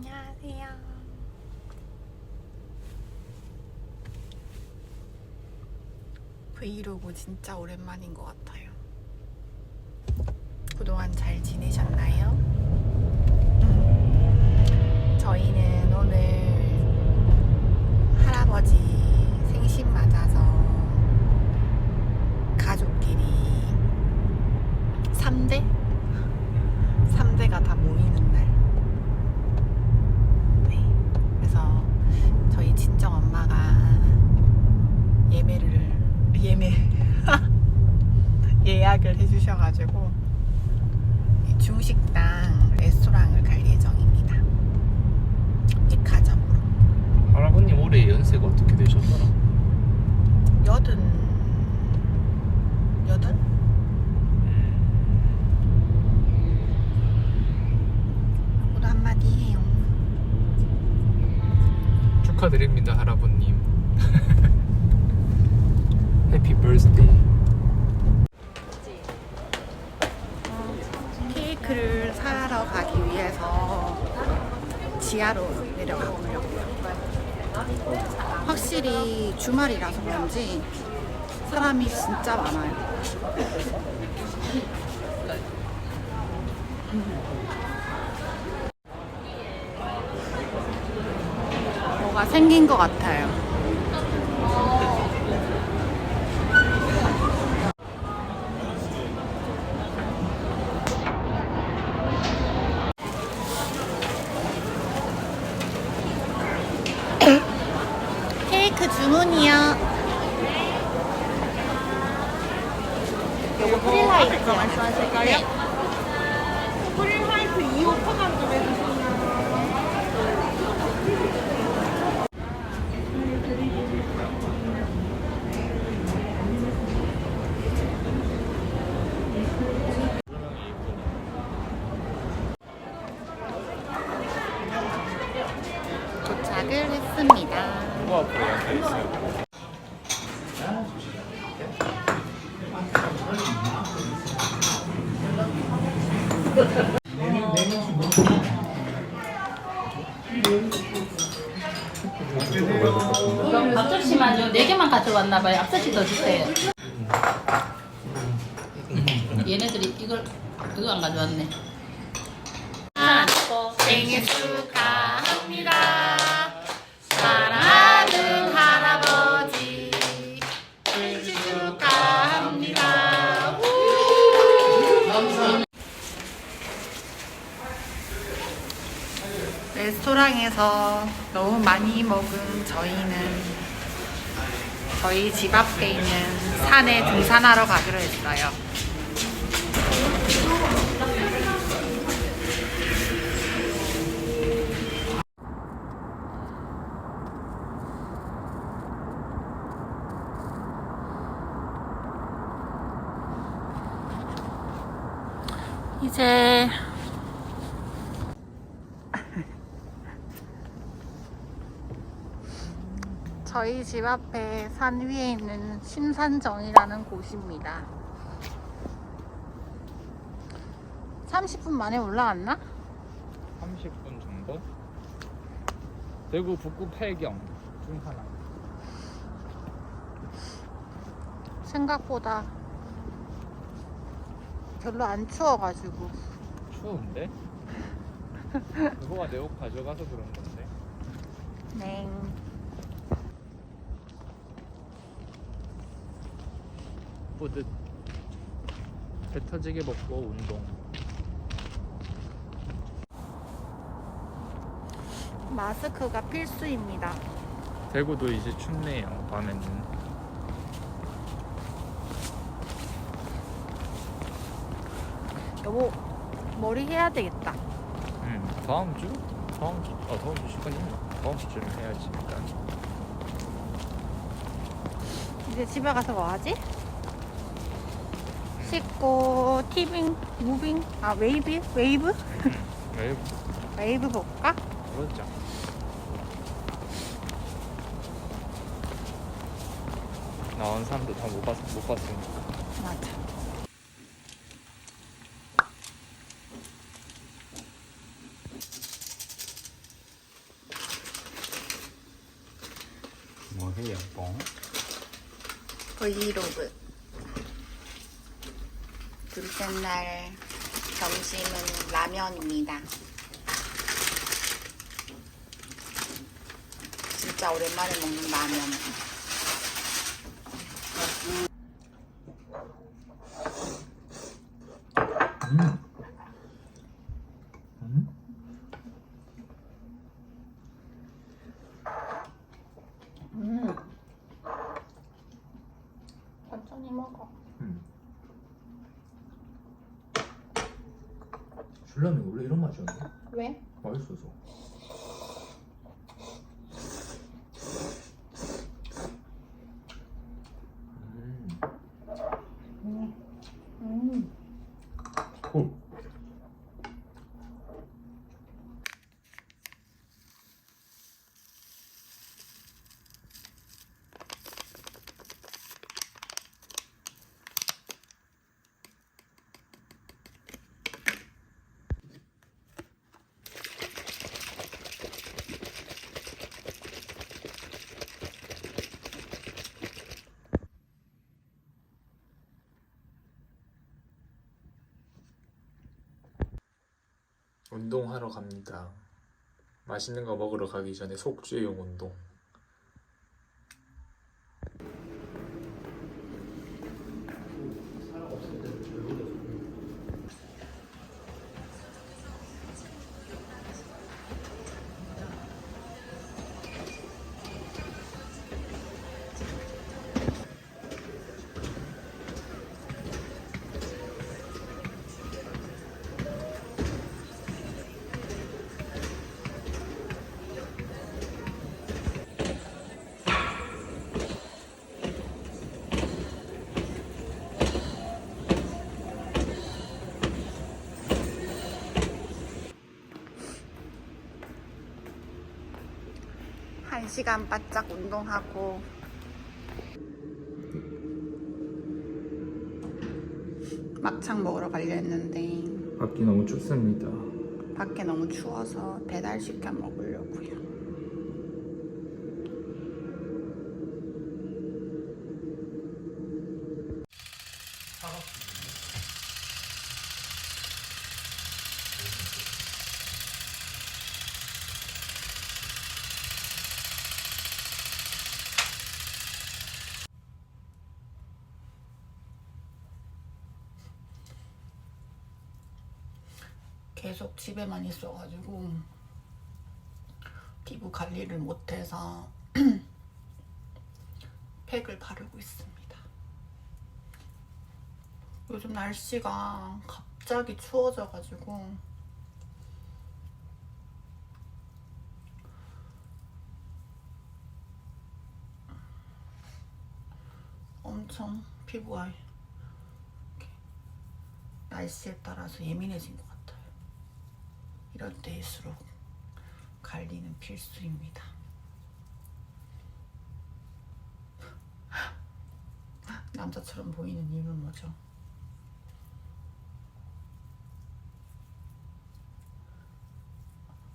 안녕하세요. 브이로그 진짜 오랜만인 것 같아요. 그동안 잘 지내셨나요? 음, 저희는 오늘 할아버지 생신 맞아서 가족끼리 3대? 3대가 다 모이는 날. 네. 그래서 저희 친정 엄마가 예매를 예매 이 중식당 레스토랑을 갈 예정입니다. 백화점으로 할아버님 올해 연세가 어떻게 되셨더라? 여든 여든 아무도 한마디 해요. 축하드립니다 할아버님 해피 버스데이 사러 가기 위해서 지하로 내려가 보려고요. 확실히 주말이라서 그런지 사람이 진짜 많아요. 뭐가 생긴 것 같아요. 케이크 주문이요. 요거 프릴라이트 말씀하실까요? 프릴화이트 2호 포장 좀 해주세요. 도착을 했습니다. 누가 앞으로 앉아있어요? 앞접시만요. 네 개만 봐요. 앞접시 더 주세요. 얘네들이 이걸 이거 안 가져왔네. 생일 축하합니다. 사랑하는 할아버지. 생일 축하합니다. 레스토랑에서 너무 많이 먹은 저희는 저희 집 앞에 있는 산에 등산하러 가기로 했어요. 이제 저희 집 앞에 산 위에 있는 심산정이라는 곳입니다. 30분 만에 올라왔나? 30분 정도? 대구 북구 폐경 중 하나 생각보다 별로 안 추워가지고 추운데? 누가 내 옷 가져가서 그런 건데 네. 뿌듯 배 터지게 먹고 운동 마스크가 필수입니다. 대구도 이제 춥네요 밤에는 여보 머리 해야 되겠다. 음, 다음 주? 다음 주? 아 다음 주 시간 있나? 다음 주쯤에 해야지 일단 이제 집에 가서 뭐 하지? 씻고 티빙, 무빙, 아 웨이브, 웨이브, 웨이브 볼까? 그렇죠. 나온 사람들 다 못 봤, 못 봤으니까. 맞아. 뭐 해요, 뭐? 브이로그. 라면입니다. 진짜 오랜만에 먹는 라면. 음. 음. 음. 천천히 먹어. 음. 줄라면 원래 이런 맛이었나? 왜? 맛있어서. 음. 음. 콜. 운동하러 갑니다. 맛있는 거 먹으러 가기 전에 속죄용 운동. 한 시간 바짝 운동하고 막창 먹으러 가려 했는데 밖이 너무 춥습니다. 밖에 너무 추워서 배달 시켜 먹으려고요. 계속 집에만 있어가지고 피부 관리를 못해서 팩을 바르고 있습니다. 요즘 날씨가 갑자기 추워져가지고 엄청 피부가 날씨에 따라서 예민해진 것 이럴 때일수록 관리는 필수입니다. 남자처럼 보이는 이유는 뭐죠?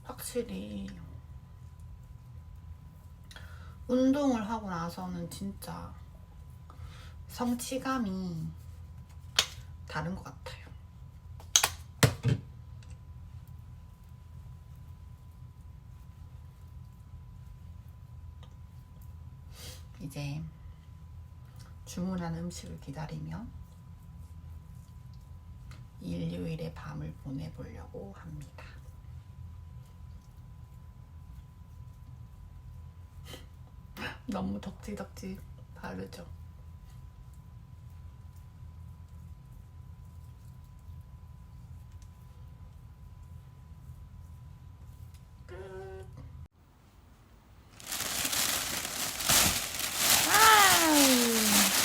확실히 운동을 하고 나서는 진짜 성취감이 다른 것 같아요. 이제 주문한 음식을 기다리며 일요일의 밤을 보내보려고 합니다. 너무 덕지덕지 다르죠?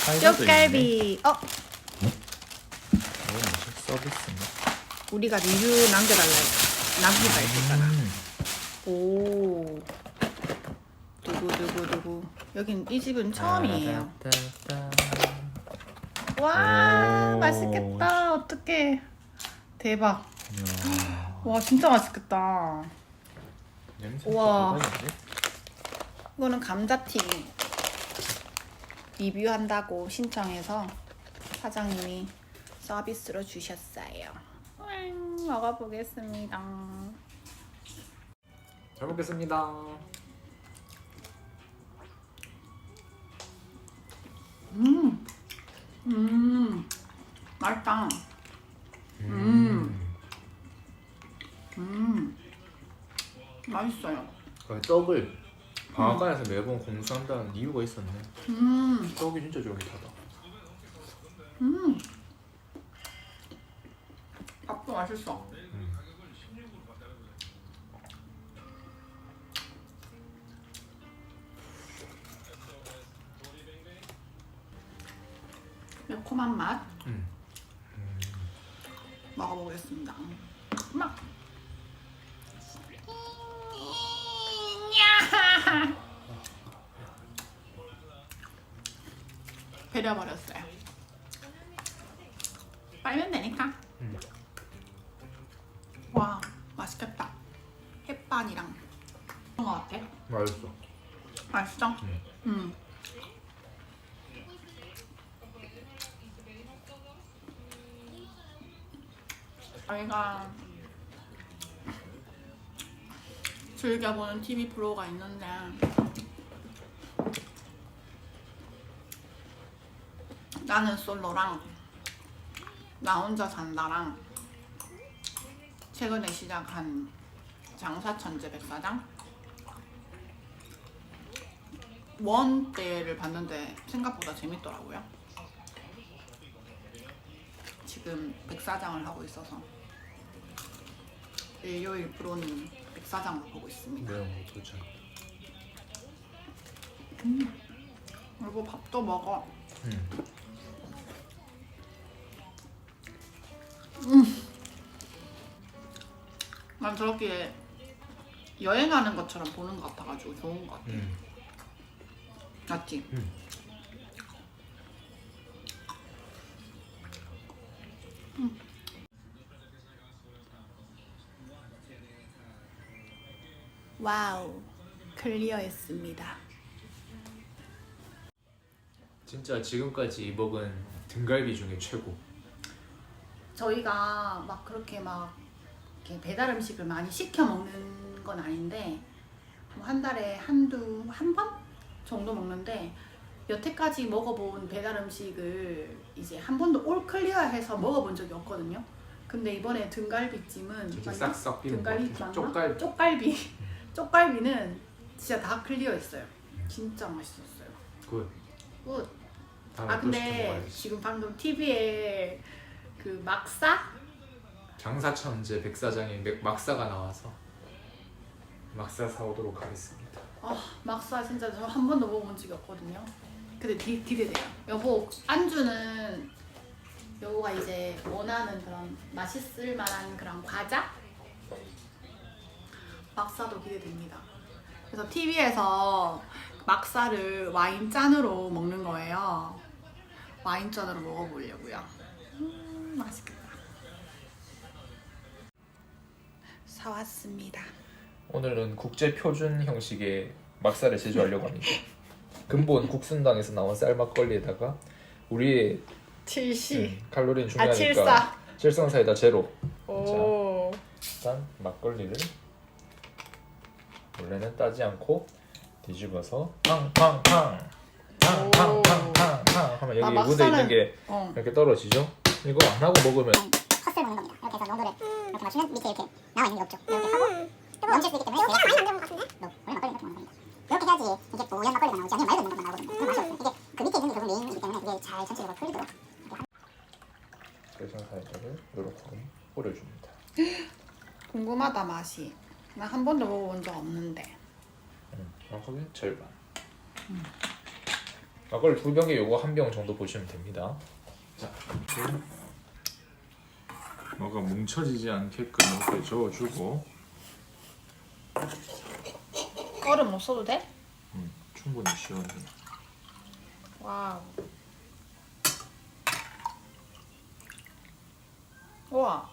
와우. 쪽갈비. 어, 이거 무슨 서비스인가? 우리가 리뷰 남겨달라 했- 남기다 했잖아. 음. 오. 누구 누구 누구. 여긴 이 집은 처음이에요. 와 오. 맛있겠다. 어떡해. 대박. 이야, 와 진짜 맛있겠다. 냄새 우와. 이거는 감자튀김. 리뷰한다고 신청해서 사장님이 서비스로 주셨어요. 음, 먹어보겠습니다. 잘 먹겠습니다. 음, 음, 맛있다. 음. 음, 맛있어요. 그 떡을 방앗간에서 매번 공수한다는 이유가 있었네. 음, 떡이 진짜 쫄깃하다. 음. 밥도 맛있어. 매콤한 맛 음. 먹어보겠습니다. 막. 배려버렸어요. 빨면 되니까. 음. 와 맛있겠다. 햇반이랑 그런 거 같아. 맛있어. 맛있어? 음. 음. 저희가 즐겨보는 TV 프로가 있는데. 나는 솔로랑 나 혼자 산다랑 최근에 시작한 장사천재 백사장? 원 때를 봤는데 생각보다 재밌더라고요. 지금 백사장을 하고 있어서. 일요일 프로는 백사장을 보고 있습니다. 거 도착. 그리고 밥도 먹어. 음. 난 저렇게 여행하는 것처럼 보는 것 같아가지고 좋은 것 같아. 음. 맞지? 음. 와우, 클리어했습니다. 진짜 지금까지 먹은 등갈비 중에 최고. 저희가 막 그렇게 막 이렇게 배달 음식을 많이 시켜 먹는 건 아닌데 뭐한 달에 한두 한 번 정도 먹는데 여태까지 먹어본 배달 음식을 이제 한 번도 올 클리어해서 먹어본 적이 없거든요. 근데 이번에 등갈비찜은 진짜 맞나? 싹싹 비는 것 등갈비 같아. 맞나? 쪽갈비. 쪽갈비 쪽갈비는 진짜 다 클리어했어요. 진짜 맛있었어요. 굿. 굿. 다음에 아 또 시켜 근데 먹어야지. 지금 방금 TV에 그 막사 장사천재 백사장의 맥- 막사가 나와서 막사 사오도록 하겠습니다. 아 막사 진짜 저 한 번도 먹어본 적이 없거든요. 근데 기, 기대돼요. 여보 안주는 여보가 이제 원하는 그런 맛있을 만한 그런 과자 막사도 기대됩니다. 그래서 TV에서 막사를 와인 잔으로 먹는 거예요. 와인 잔으로 먹어보려고요. 음, 맛있겠다. 사왔습니다. 오늘은 국제 표준 형식의 막사를 제조하려고 합니다. 근본 국순당에서 나온 쌀 막걸리에다가 우리의 70. 음, 칼로리는 아, 중요하니까 칠성사이다 제로. 오. 일단 막걸리를 원래는 따지 않고 뒤집어서 팡팡팡 팡팡팡팡팡 하면 아, 여기 무대 막사는- 있는 게 어. 이렇게 떨어지죠? 이거 안 하고 먹으면 컷을 먹는 겁니다. 이렇게 해서 농도를 이렇게 맞추면 밑에 이렇게 나와 있는 게 없죠. 이렇게 하고 넘칠 수 있기 때문에 여기가 많이 만드는 것 같은데? 너 원래 막걸리 이렇게 먹는 겁니다. 이렇게 해야지 이게 우연 막걸리가 나오지 아니면 맑은 것만 나오거든요. 그럼 맛이 없어요. 이게 그 밑에 있는 게 결국 메인이기 때문에 이게 잘 전체적으로 풀리도록 칠성사이다를 이렇게 뿌려줍니다. 궁금하다 맛이. 나 한 번도 먹어본 적 없는데. 음, 막걸리 절반. 막걸리 두 병에 요거 한 병 정도 보시면 됩니다. 자, 이렇게 뭐가 뭉쳐지지 않게끔 이렇게 저어주고 얼음 없어도 돼? 음, 충분히 시원해. 와우. 우와.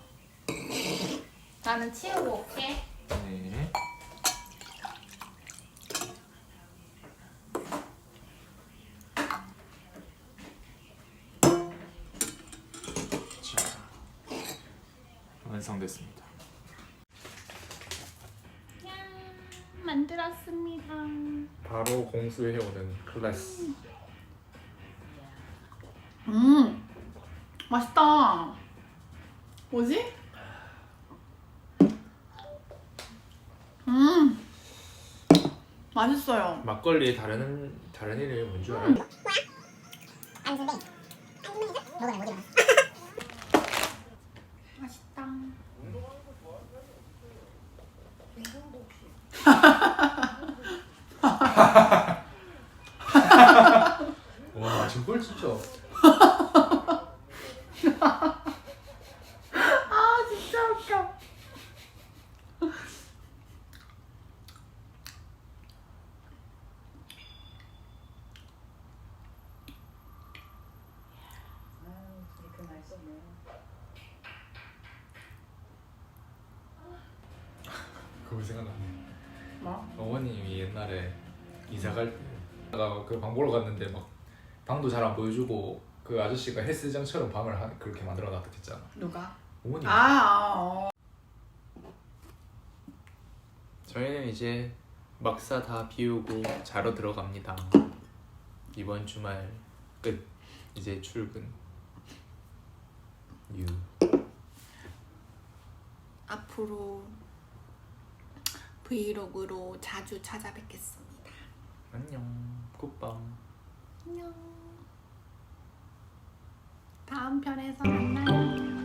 나는 치우고 올게. 네. 완성됐습니다. 만들었습니다. 바로 공수해 오는 클래스. 음, 맛있다. 뭐지? 음 맛있어요. 막걸리의 다른 다른 이름이 뭔 줄 알아요? 일어나 맛있다. 와 저걸 진짜 아 진짜 웃겨. 그거 생각나네. 뭐? 어머님이 옛날에 이사 갈때 그방 보러 갔는데 막 방도 잘 안 보여주고 그 아저씨가 헬스장처럼 방을 하, 그렇게 만들어 놨다 했잖아. 누가? 어머님. 아, 아 어. 저희는 이제 막사 다 비우고 자러 들어갑니다. 이번 주말 끝. 이제 출근. 유. 앞으로 브이로그로 자주 찾아뵙겠습니다. 안녕. 굿밤. 안녕. 다음 편에서 만나요.